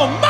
Almighty.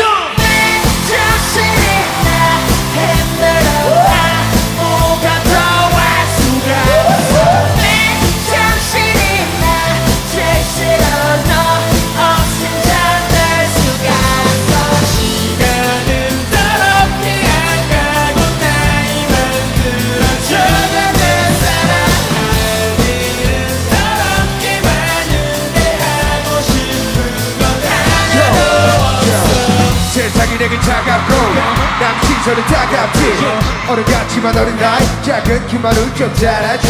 시선은 따갑지. 어른 같지만 어린 나이 작은 그 말을 좀 잘하지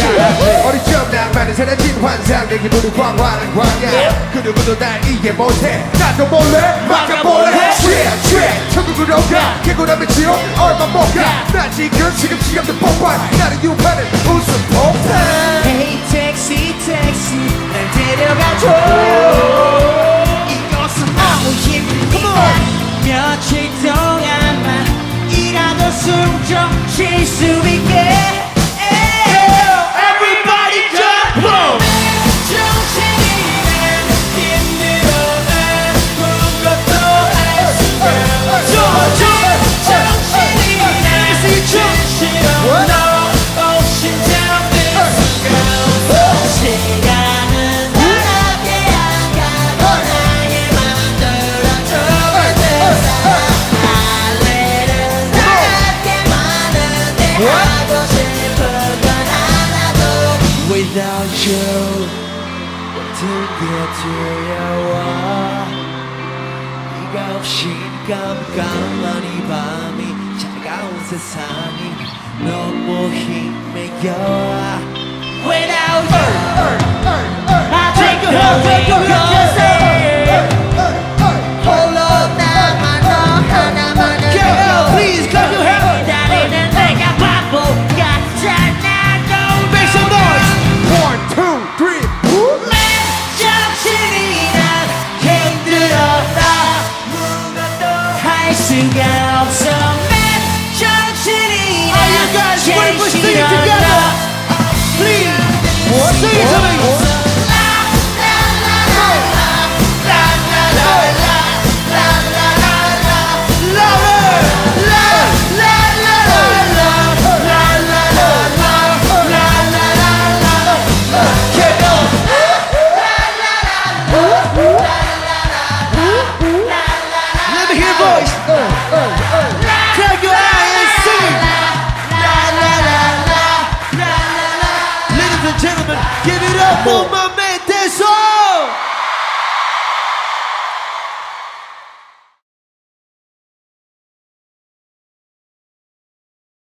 어린 적 낭만은 사라진 환상 내 기분을 광활한 광야. 그 누구도 날 이해 못해. 나도 몰래 막아볼래. Shit shit 천국으로 가. 개구라면 지옥 얼마 못가나 지금 지금 지금도 폭발. 나를 유혹하는 웃음 폭탄. Hey 택시 택시 날 데려가줘. 이것은 너무 힘듭니다 며칠 동안만 이라도 숨 좀 쉴 수 있게 고야와 네가 없이 깜깜한 밤이 차가운 세상이 너무 힘매겨 Without you I take a take a together. Mon maman est déjà